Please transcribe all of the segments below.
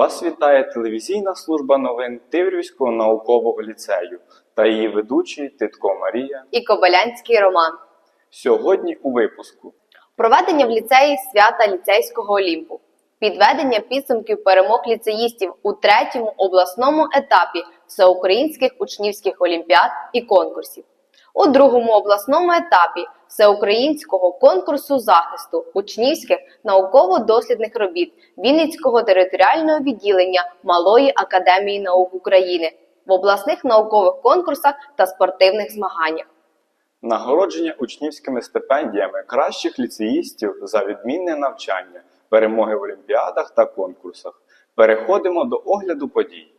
Вас вітає телевізійна служба новин Тиврівського наукового ліцею та її ведучий Титко Марія. і Кобилянський роман. Сьогодні у випуску. Проведення в ліцеї свята ліцейського Олімпу. Підведення підсумків перемог ліцеїстів у третьому обласному етапі всеукраїнських учнівських олімпіад і конкурсів. У другому обласному етапі всеукраїнського конкурсу захисту учнівських науково-дослідних робіт Вінницького територіального відділення Малої академії наук України в обласних наукових конкурсах та спортивних змаганнях. Нагородження учнівськими стипендіями кращих ліцеїстів за відмінне навчання, перемоги в олімпіадах та конкурсах. Переходимо до огляду подій.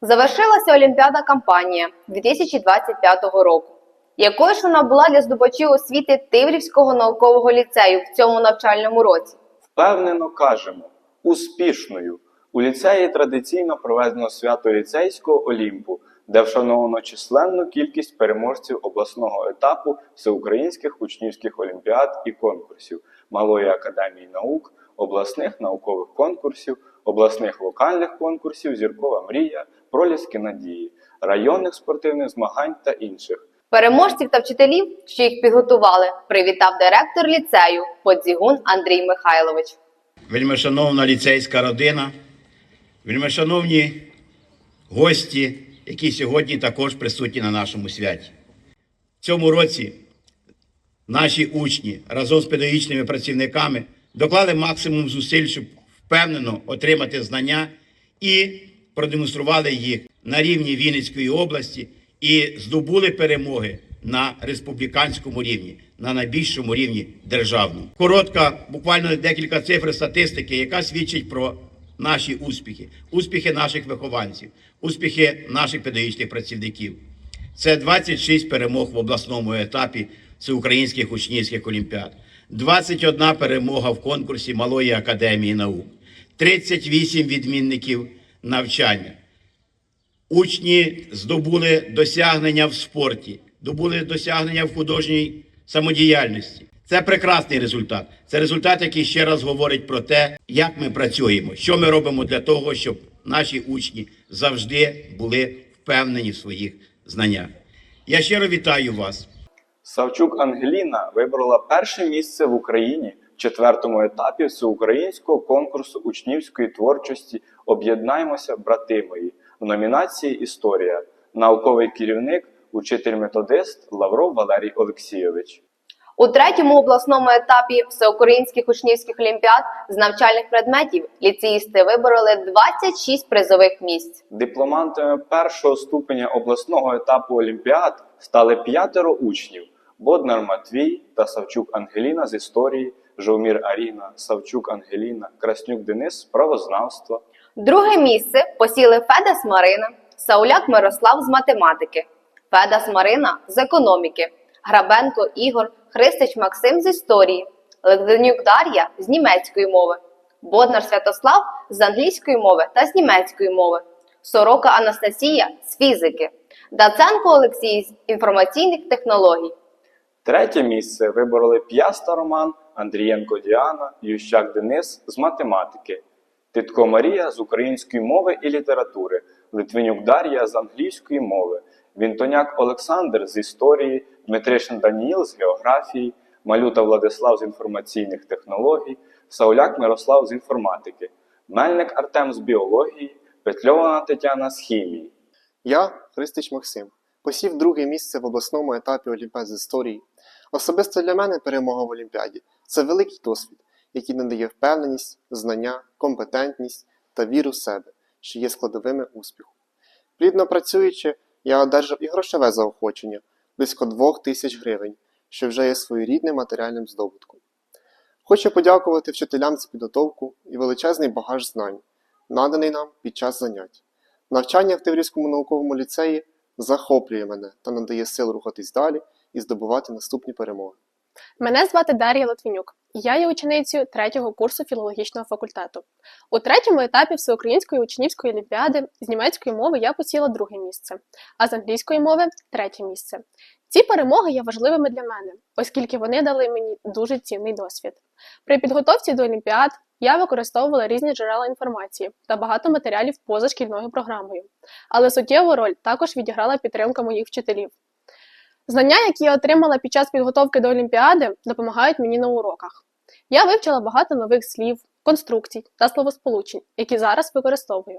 Завершилася Олімпіада кампанія 2025 року. Якою ж вона була для здобувачів освіти Тиврівського наукового ліцею в цьому навчальному році? Впевнено кажемо, успішною. У ліцеї традиційно проведено свято ліцейського Олімпу, де вшановано численну кількість переможців обласного етапу всеукраїнських учнівських олімпіад і конкурсів, Малої академії наук, обласних наукових конкурсів, обласних вокальних конкурсів, Зіркова мрія, Проліски надії, районних спортивних змагань та інших. Переможців та вчителів, що їх підготували, привітав директор ліцею Подзігун Андрій Михайлович. вельмишановна ліцейська родина, вельмишановні гості, які сьогодні також присутні на нашому святі. В цьому році наші учні разом з педагогічними працівниками доклали максимум зусиль, щоб впевнено отримати знання і продемонстрували їх на рівні Вінницької області і здобули перемоги на республіканському рівні, на найбільшому рівні державному. Коротка, буквально декілька цифр статистики, яка свідчить про наші успіхи, успіхи наших вихованців, успіхи наших педагогічних працівників. Це 26 перемог в обласному етапі всеукраїнських учнівських олімпіад, 21 перемога в конкурсі Малої академії наук, 38 відмінників навчання. Учні здобули досягнення в спорті, здобули досягнення в художній самодіяльності. Це прекрасний результат. Це результат, який ще раз говорить про те, як ми працюємо, що ми робимо для того, щоб наші учні завжди були впевнені в своїх знаннях. Я щиро вітаю вас. Савчук Ангеліна вибрала перше місце в Україні в четвертому етапі всеукраїнського конкурсу учнівської творчості Об'єднаймося, брати мої в номінації Історія, науковий керівник, учитель-методист Лавров Валерій Олексійович. У третьому обласному етапі всеукраїнських учнівських олімпіад з навчальних предметів ліцеїсти вибороли 26 призових місць. Дипломантами першого ступеня обласного етапу Олімпіад стали п'ятеро учнів: Боднар Матвій та Савчук Ангеліна з історії, Жовмір Аріна, Савчук Ангеліна, Краснюк Денис з правознавства. Друге місце посіли Федас Марина, Сауляк Мирослав з математики, Федас Марина з економіки, Грабенко Ігор, Христич Максим з історії, Легденюк Дар'я з німецької мови, Боднар Святослав з англійської мови та з німецької мови, Сорока Анастасія з фізики, Даценко Олексій з інформаційних технологій. Третє місце вибороли П'яста Роман, Андрієнко Діана, Ющак Денис з математики, Титко Марія з української мови і літератури, Литвинюк Дар'я з англійської мови, Вінтоняк Олександр з історії, Дмитришин Даніїл з географії, Малюта Владислав з інформаційних технологій, Сауляк Мирослав з інформатики, Мельник Артем з біології, Петльована Тетяна з хімії. Я, Христич Максим, посів друге місце в обласному етапі Олімпіад з історії. Особисто для мене перемога в Олімпіаді це великий досвід, який надає впевненість, знання, компетентність та віру в себе, що є складовими успіху. Плідно працюючи, я одержав і грошове заохочення близько 2 тисяч гривень, що вже є своєрідним матеріальним здобутком. Хочу подякувати вчителям за підготовку і величезний багаж знань, наданий нам під час занять. Навчання в Тиврівському науковому ліцеї захоплює мене та надає сил рухатись далі і здобувати наступні перемоги. Мене звати Дар'я Литвинюк. Я є ученицею третього курсу філологічного факультету. У третьому етапі всеукраїнської учнівської олімпіади з німецької мови я посіла друге місце, а з англійської мови третє місце. Ці перемоги є важливими для мене, оскільки вони дали мені дуже цінний досвід. При підготовці до олімпіад я використовувала різні джерела інформації та багато матеріалів поза шкільною програмою. Але суттєву роль також відіграла підтримка моїх вчителів. Знання, які я отримала під час підготовки до Олімпіади, допомагають мені на уроках. Я вивчила багато нових слів, конструкцій та словосполучень, які зараз використовую.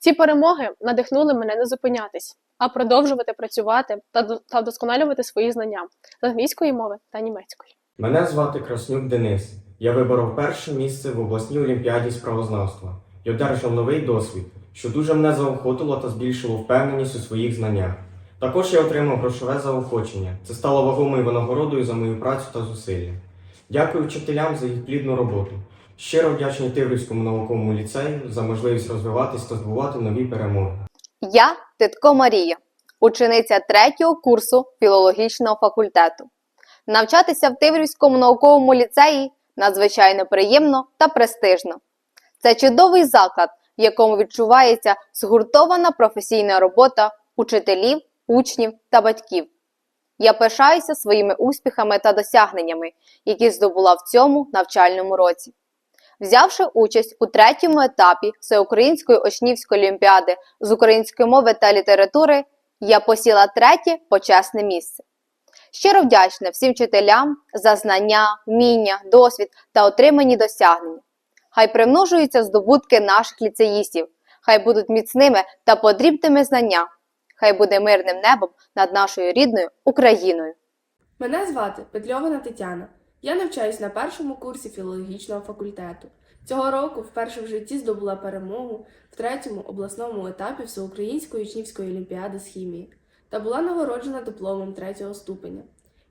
Ці перемоги надихнули мене не зупинятись, а продовжувати працювати та та вдосконалювати свої знання з англійської мови та німецької. Мене звати Краснюк Денис. Я виборов перше місце в обласній олімпіаді з правознавства і одержав новий досвід, що дуже мене заохотило та збільшило впевненість у своїх знаннях. Також я отримав грошове заохочення. Це стало вагомою винагородою за мою працю та зусилля. Дякую вчителям за їх плідну роботу. Щиро вдячний Тиврівському науковому ліцею за можливість розвиватись та здобувати нові перемоги. Я Титко Марія, учениця третього курсу філологічного факультету. Навчатися в Тиврівському науковому ліцеї надзвичайно приємно та престижно. Це чудовий заклад, в якому відчувається згуртована професійна робота учителів, учнів та батьків. Я пишаюся своїми успіхами та досягненнями, які здобула в цьому навчальному році. Взявши участь у третьому етапі Всеукраїнської учнівської олімпіади з української мови та літератури, я посіла третє почесне місце. Щиро вдячна всім вчителям за знання, вміння, досвід та отримані досягнення. Хай примножуються здобутки наших ліцеїстів, хай будуть міцними та подрібними знання, хай буде мирним небом над нашою рідною Україною. Мене звати Петльована Тетяна. Я навчаюсь на першому курсі філологічного факультету. Цього року вперше в житті здобула перемогу в третьому обласному етапі Всеукраїнської учнівської олімпіади з хімії та була нагороджена дипломом третього ступеня.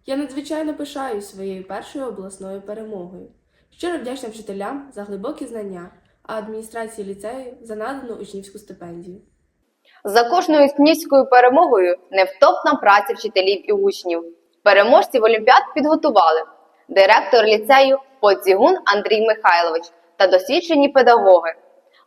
Я надзвичайно пишаюсь своєю першою обласною перемогою. Щиро вдячна вчителям за глибокі знання, а адміністрації ліцею за надану учнівську стипендію. За кожною учнівською перемогою невтопна праця вчителів і учнів. Переможців олімпіад підготували директор ліцею Подзігун Андрій Михайлович та досвідчені педагоги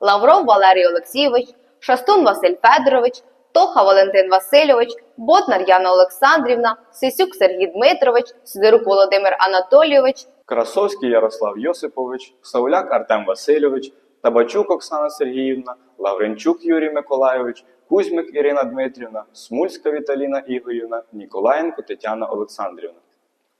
Лавров Валерій Олексійович, Шастун Василь Федорович, Тоха Валентин Васильович, Ботнар Яна Олександрівна, Сисюк Сергій Дмитрович, Сидорук Володимир Анатолійович, Красовський Ярослав Йосипович, Сауляк Артем Васильович, Табачук Оксана Сергіївна, Лавренчук Юрій Миколайович, Кузьмик Ірина Дмитрівна, Смульська Віталіна Ігорівна, Ніколаєнко Тетяна Олександрівна.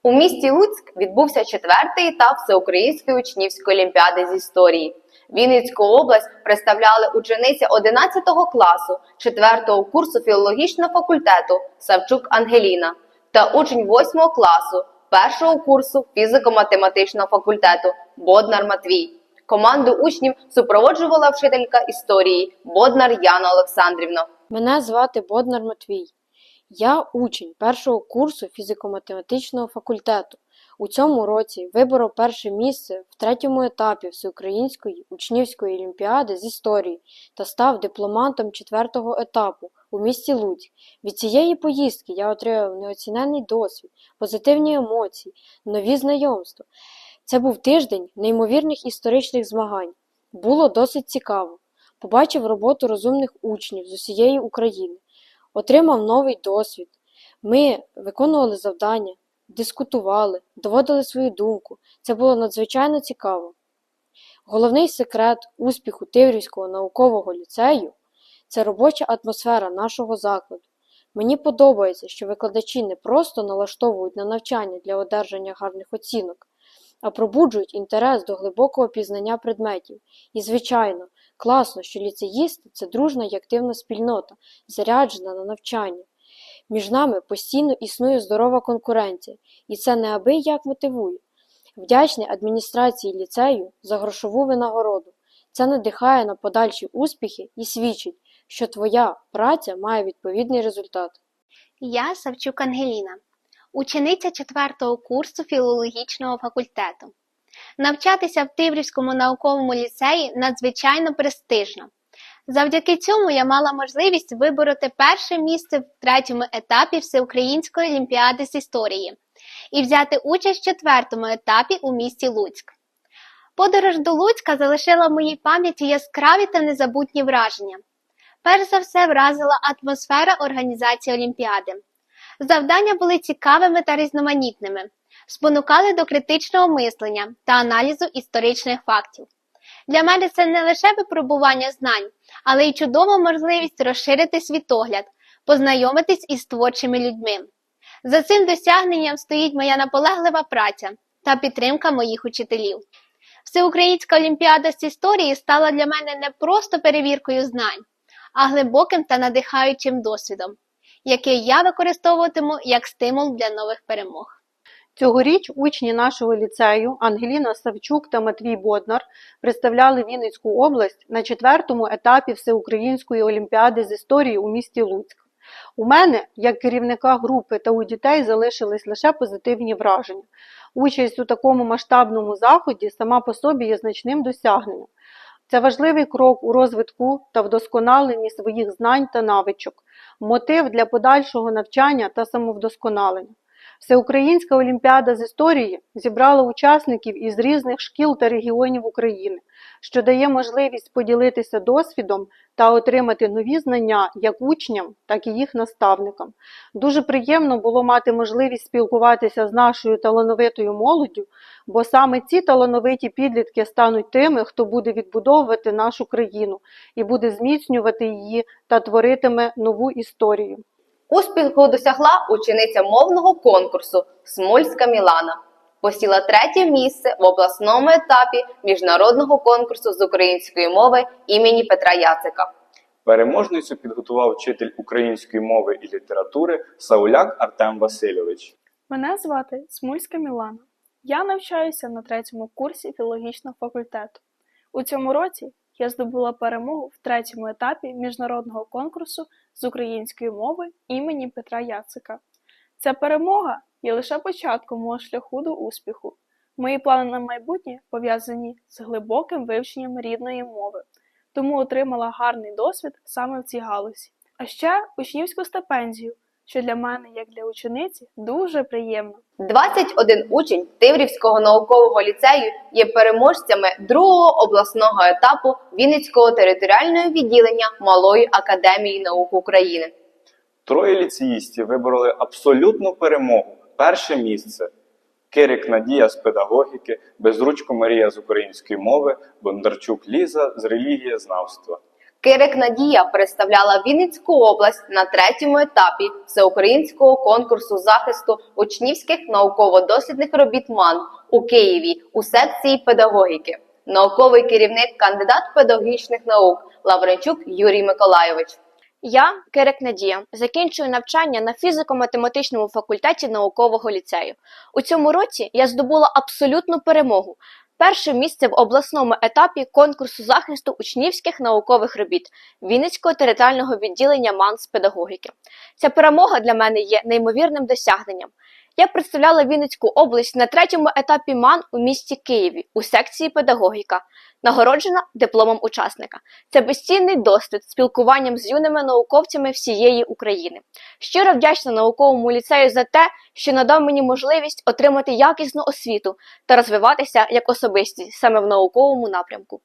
У місті Луцьк відбувся четвертий етап Всеукраїнської учнівської олімпіади з історії. Вінницьку область представляли учениці 11 класу 4 курсу філологічного факультету Савчук Ангеліна та учень 8 класу 1 курсу фізико-математичного факультету Боднар Матвій. Команду учнів супроводжувала вчителька історії Боднар Яна Олександрівна. Мене звати Боднар Матвій. Я учень першого курсу фізико-математичного факультету. У цьому році виборов перше місце в третьому етапі Всеукраїнської учнівської олімпіади з історії та став дипломантом четвертого етапу у місті Луцьк. Від цієї поїздки я отримав неоціненний досвід, позитивні емоції, нові знайомства. Це був тиждень неймовірних історичних змагань. Було досить цікаво. Побачив роботу розумних учнів з усієї України отримав новий досвід. Ми виконували завдання, дискутували, доводили свою думку. Це було надзвичайно цікаво. Головний секрет успіху Тиврівського наукового ліцею це робоча атмосфера нашого закладу. Мені подобається, що викладачі не просто налаштовують на навчання для одержання гарних оцінок, а пробуджують інтерес до глибокого пізнання предметів. І, звичайно, класно, що ліцеїсти це дружна і активна спільнота, заряджена на навчання. Між нами постійно існує здорова конкуренція, і це неабияк мотивує. Вдячний адміністрації ліцею за грошову винагороду. Це надихає на подальші успіхи і свідчить, що твоя праця має відповідний результат. Я Савчук Ангеліна, учениця 4 курсу філологічного факультету. Навчатися в Тиврівському науковому ліцеї надзвичайно престижно. Завдяки цьому я мала можливість вибороти перше місце в третьому етапі Всеукраїнської олімпіади з історії і взяти участь в четвертому етапі у місті Луцьк. Подорож до Луцька залишила в моїй пам'яті яскраві та незабутні враження. Перш за все вразила атмосфера організації Олімпіади. Завдання були цікавими та різноманітними, спонукали до критичного мислення та аналізу історичних фактів. Для мене це не лише випробування знань, але й чудова можливість розширити світогляд, познайомитись із творчими людьми. За цим досягненням стоїть моя наполеглива праця та підтримка моїх учителів. Всеукраїнська олімпіада з історії стала для мене не просто перевіркою знань, а глибоким та надихаючим досвідом, який я використовуватиму як стимул для нових перемог. Цьогоріч учні нашого ліцею Ангеліна Савчук та Матвій Боднар представляли Вінницьку область на четвертому етапі Всеукраїнської олімпіади з історії у місті Луцьк. У мене, як керівника групи та у дітей, залишились лише позитивні враження. Участь у такому масштабному заході сама по собі є значним досягненням. Це важливий крок у розвитку та вдосконаленні своїх знань та навичок, мотив для подальшого навчання та самовдосконалення. Всеукраїнська олімпіада з історії зібрала учасників із різних шкіл та регіонів України, що дає можливість поділитися досвідом та отримати нові знання як учням, так і їх наставникам. Дуже приємно було мати можливість спілкуватися з нашою талановитою молоддю, бо саме ці талановиті підлітки стануть тими, хто буде відбудовувати нашу країну і буде зміцнювати її та творитиме нову історію. Успіху досягла учениця мовного конкурсу Смольська Мілана. Посіла третє місце в обласному етапі міжнародного конкурсу з української мови імені Петра Яцика. Переможницю підготував вчитель української мови і літератури Сауляк Артем Васильович. Мене звати Смульська Мілана. Я навчаюся на третьому курсі філологічного факультету. У цьому році я здобула перемогу в третьому етапі міжнародного конкурсу з української мови імені Петра Яцика. Ця перемога є лише початком мого шляху до успіху. Мої плани на майбутнє пов'язані з глибоким вивченням рідної мови, тому отримала гарний досвід саме в цій галузі. А ще учнівську стипендію, що для мене, як для учениці, дуже приємно. 21 учень Тиврівського наукового ліцею є переможцями другого обласного етапу Вінницького територіального відділення Малої академії наук України. Троє ліцеїстів вибороли абсолютну перемогу. Перше місце. Кирик Надія з педагогіки, Безручко Марія з української мови, Бондарчук Ліза з релігієзнавства. Кирик Надія представляла Вінницьку область на третьому етапі всеукраїнського конкурсу захисту учнівських науково-дослідних робіт МАН у Києві у секції педагогіки. Науковий керівник, кандидат педагогічних наук Лавренчук Юрій Миколайович. Я, Кирик Надія, закінчую навчання на фізико-математичному факультеті наукового ліцею. У цьому році я здобула абсолютну перемогу. Перше місце в обласному етапі конкурсу захисту учнівських наукових робіт Вінницького територіального відділення МАНС педагогіки. Ця перемога для мене є неймовірним досягненням. Я представляла Вінницьку область на третьому етапі МАН у місті Києві у секції педагогіка, нагороджена дипломом учасника. Це безцінний досвід спілкуванням з юними науковцями всієї України. Щиро вдячна науковому ліцею за те, що надав мені можливість отримати якісну освіту та розвиватися як особистість саме в науковому напрямку.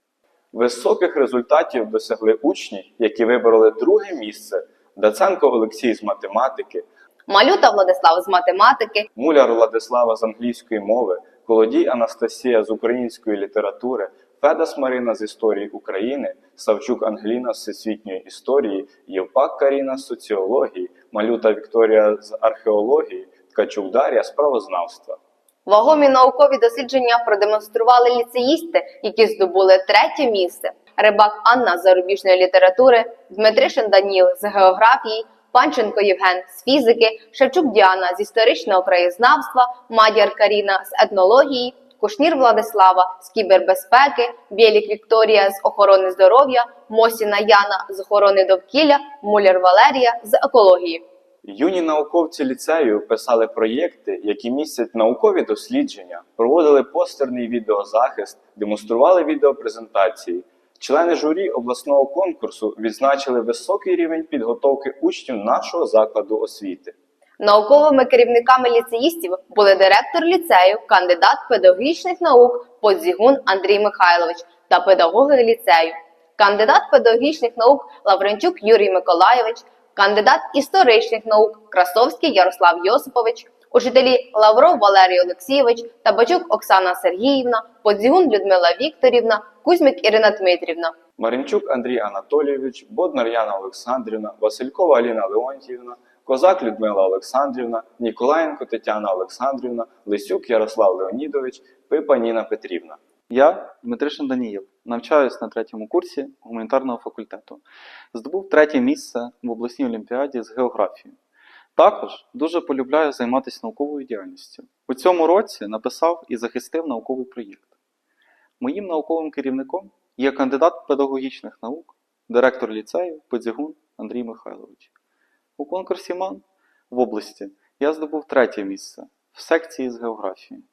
Високих результатів досягли учні, які вибороли друге місце. Даценко Олексій з математики, Малюта Владислав з математики, Муляр Владислава з англійської мови, Колодій Анастасія з української літератури, Федас Марина з історії України, Савчук Ангеліна з всесвітньої історії, Євпак Каріна з соціології, Малюта Вікторія з археології, Ткачук Дар'я з правознавства. Вагомі наукові дослідження продемонстрували ліцеїсти, які здобули третє місце. Рибак Анна з зарубіжної літератури, Дмитришин Даніл з географії, Панченко Євген з фізики, Шевчук Діана з історичного краєзнавства, Мадяр Каріна з етнології, Кушнір Владислава з кібербезпеки, Бєлік Вікторія з охорони здоров'я, Мосіна Яна з охорони довкілля, Муляр Валерія з екології. Юні науковці ліцею писали проєкти, які містять наукові дослідження, проводили постерний відеозахист, демонстрували відеопрезентації. Члени журі обласного конкурсу відзначили високий рівень підготовки учнів нашого закладу освіти. Науковими керівниками ліцеїстів були директор ліцею, кандидат педагогічних наук Подзігун Андрій Михайлович та педагоги ліцею, кандидат педагогічних наук Лавренчук Юрій Миколайович, кандидат історичних наук Красовський Ярослав Йосипович, учителі Лавров Валерій Олексійович, Табачук Оксана Сергіївна, Подзігун Людмила Вікторівна, Кузьмик Ірина Дмитрівна. Маринчук Андрій Анатолійович, Боднар Яна Олександрівна, Василькова Аліна Леонтіївна, Козак Людмила Олександрівна, Ніколаєнко Тетяна Олександрівна, Лисюк Ярослав Леонідович, Пипа Ніна Петрівна. Я Дмитришин Даніїл, навчаюсь на третьому курсі гуманітарного факультету. Здобув третє місце в обласній олімпіаді з географії. Також дуже полюбляю займатися науковою діяльністю. У цьому році написав і захистив науковий проєкт. Моїм науковим керівником є кандидат педагогічних наук, директор ліцею Подзігун Андрій Михайлович. У конкурсі МАН в області я здобув третє місце в секції з географії.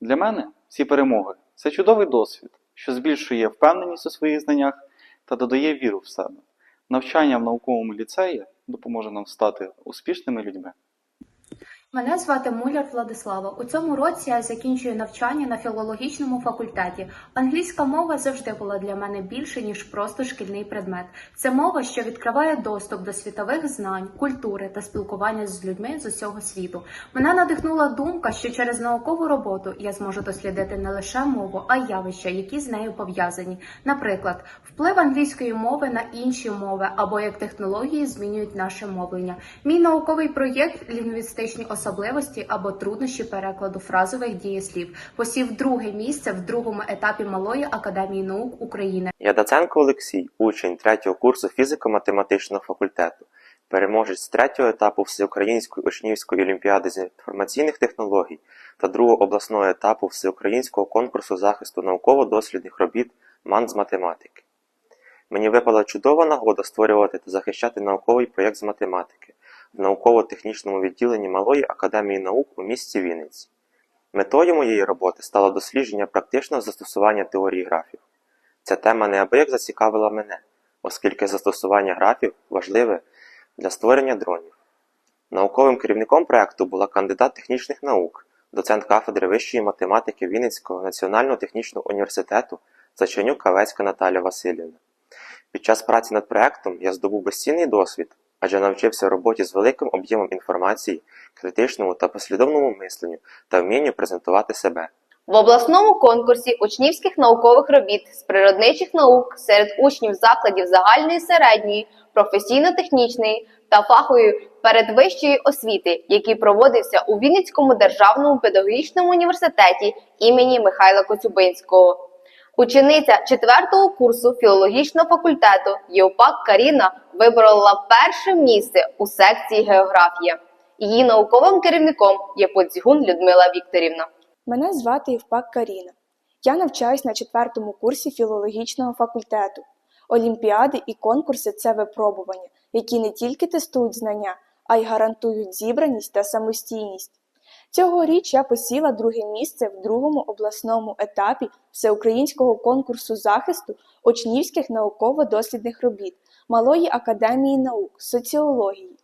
Для мене ці перемоги це чудовий досвід, що збільшує впевненість у своїх знаннях та додає віру в себе. Навчання в науковому ліцеї допоможе нам стати успішними людьми. Мене звати Муляр Владислава. У цьому році я закінчую навчання на філологічному факультеті. Англійська мова завжди була для мене більше, ніж просто шкільний предмет. Це мова, що відкриває доступ до світових знань, культури та спілкування з людьми з усього світу. Мене надихнула думка, що через наукову роботу я зможу дослідити не лише мову, а й явища, які з нею пов'язані. Наприклад, вплив англійської мови на інші мови або як технології змінюють наше мовлення. Мій науковий проєкт лінгвістичні особливості або труднощі перекладу фразових дієслів посів друге місце в другому етапі Малої академії наук України. Ядаценко Олексій, учень третього курсу фізико-математичного факультету, переможець третього етапу Всеукраїнської учнівської олімпіади з інформаційних технологій та другого обласного етапу Всеукраїнського конкурсу захисту науково-дослідних робіт МАН з математики. Мені випала чудова нагода створювати та захищати науковий проєкт з математики в науково-технічному відділенні Малої академії наук у місті Вінниці. Метою моєї роботи стало дослідження практичного застосування теорії графів. Ця тема неабияк зацікавила мене, оскільки застосування графів важливе для створення дронів. Науковим керівником проекту була кандидат технічних наук, доцент кафедри вищої математики Вінницького національного технічного університету Заченюк Кавецька Наталя Васильівна. Під час праці над проектом я здобув безцінний досвід, адже навчився роботі з великим об'ємом інформації, критичному та послідовному мисленню та вмінню презентувати себе. В обласному конкурсі учнівських наукових робіт з природничих наук серед учнів закладів загальної середньої, професійно-технічної та фахової передвищої освіти, який проводився у Вінницькому державному педагогічному університеті імені Михайла Коцюбинського. Учениця 4 курсу філологічного факультету Євпак Каріна виборола перше місце у секції географія. Її науковим керівником є Подзігун Людмила Вікторівна. Мене звати Євпак Каріна. Я навчаюсь на четвертому курсі філологічного факультету. Олімпіади і конкурси це випробування, які не тільки тестують знання, а й гарантують зібраність та самостійність. Цьогоріч я посіла друге місце в другому обласному етапі всеукраїнського конкурсу захисту учнівських науково-дослідних робіт Малої академії наук соціології.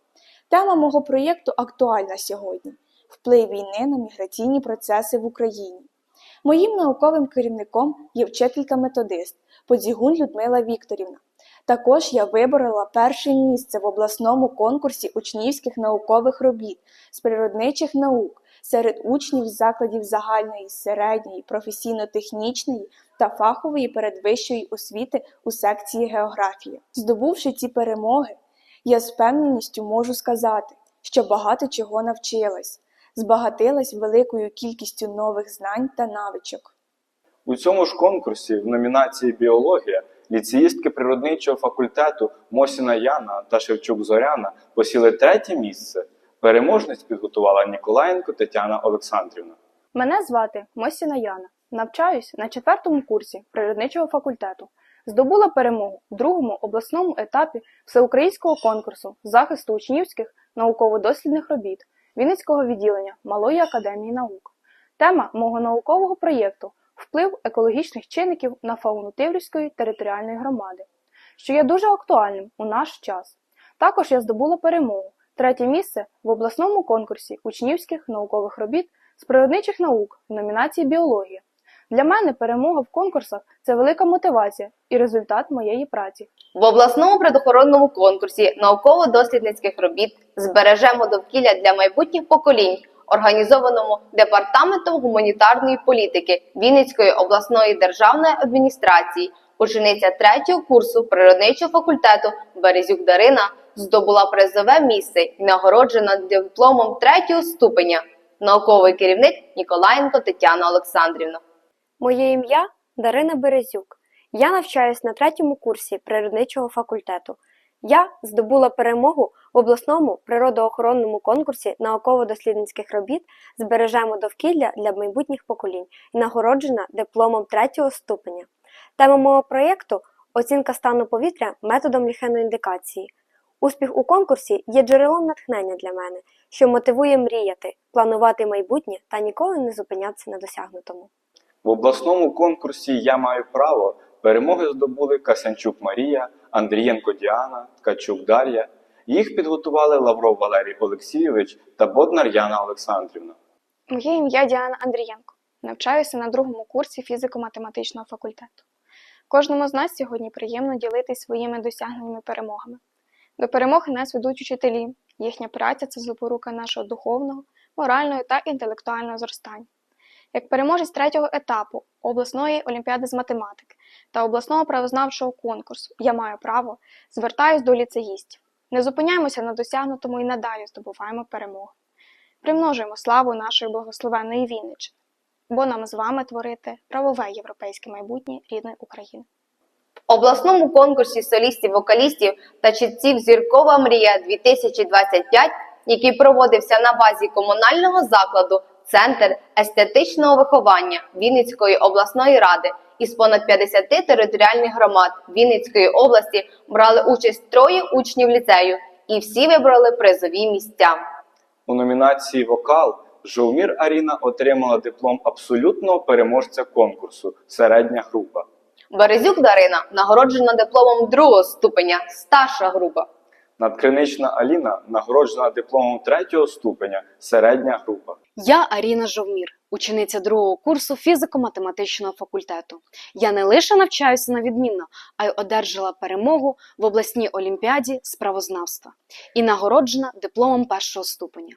Тема мого проєкту актуальна сьогодні вплив війни на міграційні процеси в Україні. Моїм науковим керівником є вчителька-методист Подзігун Людмила Вікторівна. Також я виборола перше місце в обласному конкурсі учнівських наукових робіт з природничих наук серед учнів закладів загальної, середньої, професійно-технічної та фахової передвищої освіти у секції географія. Здобувши ці перемоги, я з впевненістю можу сказати, що багато чого навчилась, збагатилась великою кількістю нових знань та навичок. У цьому ж конкурсі в номінації Біологія ліцеїстки природничого факультету Мосіна Яна та Шевчук Зоряна посіли третє місце. Переможниць підготувала Ніколаєнко Тетяна Олександрівна. Мене звати Мосіна Яна. Навчаюсь на четвертому курсі природничого факультету. Здобула перемогу в другому обласному етапі всеукраїнського конкурсу захисту учнівських науково-дослідних робіт Вінницького відділення Малої академії наук. Тема мого наукового проєкту вплив екологічних чинників на фауну Тиврівської територіальної громади, що є дуже актуальним у наш час. Також я здобула перемогу, третє місце в обласному конкурсі учнівських наукових робіт з природничих наук в номінації Біологія. Для мене перемога в конкурсах це велика мотивація і результат моєї праці. В обласному предохоронному конкурсі науково-дослідницьких робіт збережемо довкілля для майбутніх поколінь, організованому департаментом гуманітарної політики Вінницької обласної державної адміністрації, учениця третього курсу природничого факультету Березюк Дарина здобула призове місце і нагороджена дипломом третього ступеня. Науковий керівник Ніколаєнко Тетяна Олександрівна. Моє ім'я Дарина Березюк. Я навчаюсь на третьому курсі природничого факультету. Я здобула перемогу в обласному природоохоронному конкурсі науково-дослідницьких робіт Збережемо довкілля для майбутніх поколінь і нагороджена дипломом третього ступеня. Тема мого проєкту оцінка стану повітря методом ліхеноіндикації. Успіх у конкурсі є джерелом натхнення для мене, що мотивує мріяти, планувати майбутнє та ніколи не зупинятися на досягнутому. В обласному конкурсі Я маю право перемоги здобули Касянчук Марія, Андрієнко Діана, Ткачук Дар'я. Їх підготували Лавров Валерій Олексійович та Боднар Яна Олександрівна. Моє ім'я Діана Андрієнко. Навчаюся на другому курсі фізико-математичного факультету. Кожному з нас сьогодні приємно ділитись своїми досягненими перемогами. До перемоги нас ведуть учителі. Їхня праця це запорука нашого духовного, морального та інтелектуального зростання. Як переможець третього етапу обласної олімпіади з математики та обласного правознавчого конкурсу Я маю право звертаюсь до ліцеїстів. Не зупиняємося на досягнутому і надалі здобуваємо перемогу. Примножуємо славу нашої благословенної Вінниччини, бо нам з вами творити правове європейське майбутнє рідної України. Обласному конкурсі солістів-вокалістів та чітців Зіркова мрія 2025, який проводився на базі комунального закладу Центр естетичного виховання Вінницької обласної ради із понад 50 територіальних громад Вінницької області брали участь троє учнів ліцею, і всі вибрали призові місця. У номінації Вокал Жовмір Аріна отримала диплом абсолютного переможця конкурсу Середня група. Березюк Дарина нагороджена дипломом другого ступеня старша група. Надкринична Аліна нагороджена дипломом третього ступеня Середня група. Я Аріна Жовмір, учениця другого курсу фізико-математичного факультету. Я не лише навчаюся на відмінно, а й одержала перемогу в обласній олімпіаді з правознавства і нагороджена дипломом першого ступеня.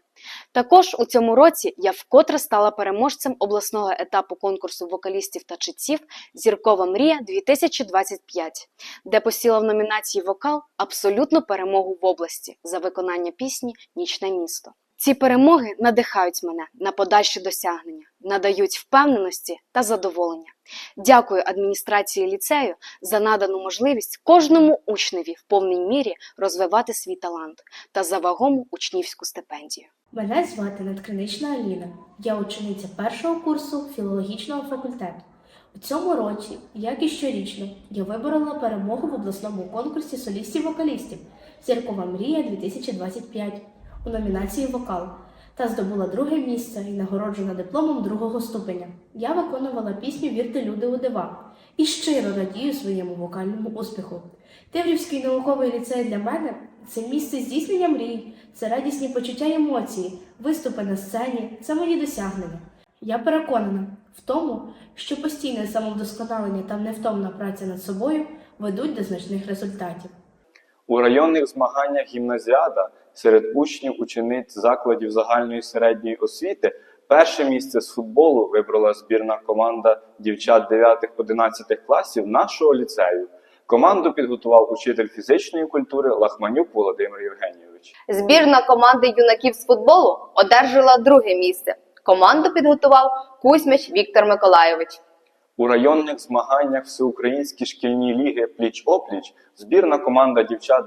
Також у цьому році я вкотре стала переможцем обласного етапу конкурсу вокалістів та читців Зіркова мрія 2025, де посіла в номінації Вокал абсолютну перемогу в області за виконання пісні Нічне місто. Ці перемоги надихають мене на подальші досягнення, надають впевненості та задоволення. Дякую адміністрації ліцею за надану можливість кожному учневі в повній мірі розвивати свій талант та за вагому учнівську стипендію. Мене звати Надкринична Аліна. Я учениця першого курсу філологічного факультету. У цьому році, як і щорічно, я виборола перемогу в обласному конкурсі солістів-вокалістів Зіркова мрія 2025 у номінації Вокал та здобула друге місце і нагороджена дипломом другого ступеня. Я виконувала пісню Вірте люди у дива і щиро радію своєму вокальному успіху. Тиврівський науковий ліцей для мене це місце здійснення мрій, це радісні почуття й емоції, виступи на сцені, це мої досягнення. Я переконана в тому, що постійне самовдосконалення та невтомна праця над собою ведуть до значних результатів. У районних змаганнях гімназіада серед учнів учениць закладів загальної середньої освіти перше місце з футболу вибрала збірна команда дівчат 9-11 класів нашого ліцею. Команду підготував учитель фізичної культури Лахманюк Володимир Євгенійович. Збірна команди юнаків з футболу одержала друге місце. Команду підготував Кузьмич Віктор Миколайович. У районних змаганнях Всеукраїнські шкільні ліги пліч-опліч збірна команда дівчат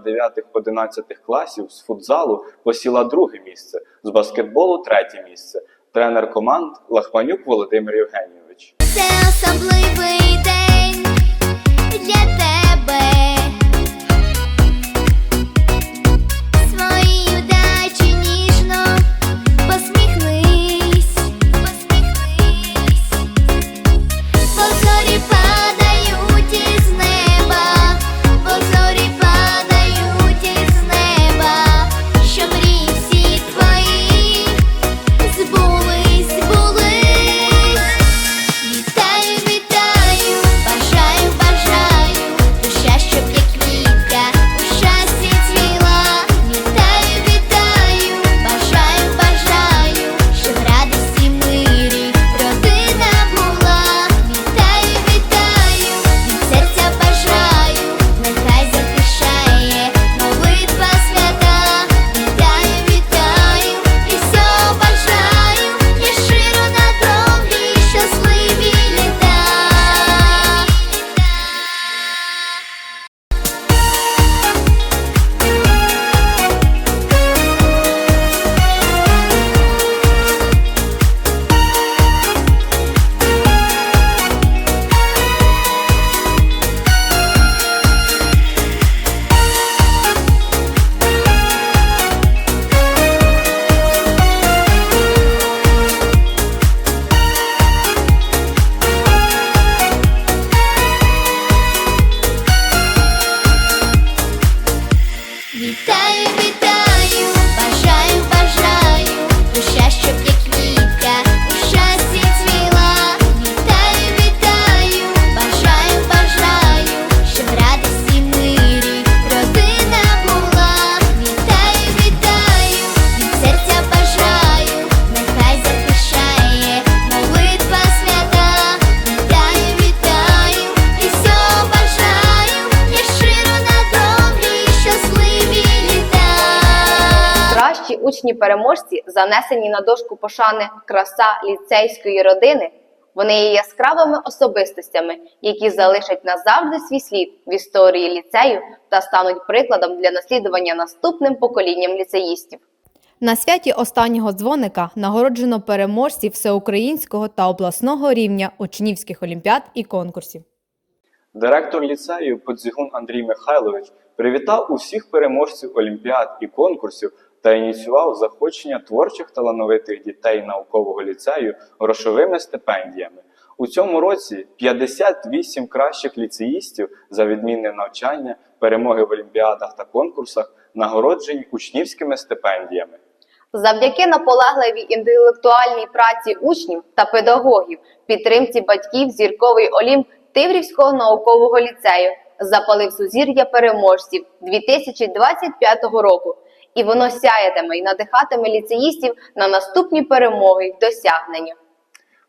9-11 класів з футзалу посіла друге місце, з баскетболу третє місце. Тренер команд Лахманюк Володимир Євгенійович. Це особливий день для тебе. Цьогорічні переможці, занесені на дошку пошани краса ліцейської родини, вони є яскравими особистостями, які залишать назавжди свій слід в історії ліцею та стануть прикладом для наслідування наступним поколінням ліцеїстів. На святі останнього дзвоника нагороджено переможців всеукраїнського та обласного рівня учнівських олімпіад і конкурсів. Директор ліцею Подзігун Андрій Михайлович привітав усіх переможців олімпіад і конкурсів та ініціював заохочення творчих талановитих дітей наукового ліцею грошовими стипендіями. У цьому році 58 кращих ліцеїстів за відмінне навчання, перемоги в олімпіадах та конкурсах нагороджені учнівськими стипендіями. Завдяки наполегливій інтелектуальній праці учнів та педагогів, підтримці батьків зірковий Олімп Тиврівського наукового ліцею запалив сузір'я переможців 2025 року, і воно сяятиме і надихатиме ліцеїстів на наступні перемоги й досягнення.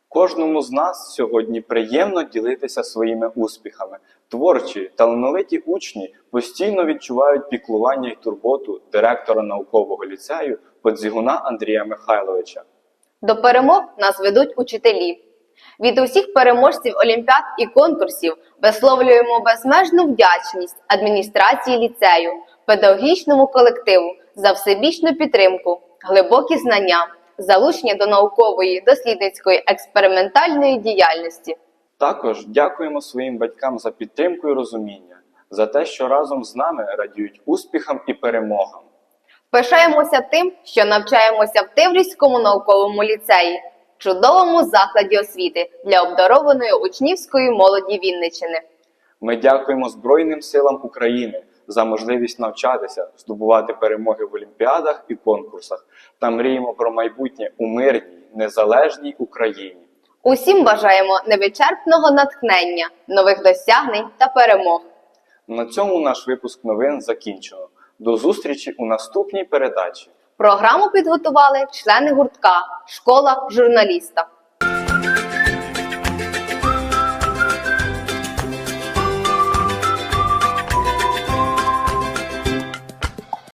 Кожному з нас сьогодні приємно ділитися своїми успіхами. Творчі, талановиті учні постійно відчувають піклування і турботу директора наукового ліцею Подзігуна Андрія Михайловича. До перемог нас ведуть учителі. Від усіх переможців олімпіад і конкурсів висловлюємо безмежну вдячність адміністрації ліцею, педагогічному колективу за всебічну підтримку, глибокі знання, залучення до наукової, дослідницької, експериментальної діяльності. Також дякуємо своїм батькам за підтримку і розуміння, за те, що разом з нами радіють успіхам і перемогам. Пишаємося тим, що навчаємося в Тиврівському науковому ліцеї, чудовому закладі освіти для обдарованої учнівської молоді Вінничини. Ми дякуємо Збройним силам України за можливість навчатися, здобувати перемоги в олімпіадах і конкурсах та мріємо про майбутнє у мирній, незалежній Україні. Усім бажаємо невичерпного натхнення, нових досягнень та перемог. На цьому наш випуск новин закінчено. До зустрічі у наступній передачі. Програму підготували члени гуртка Школа журналіста.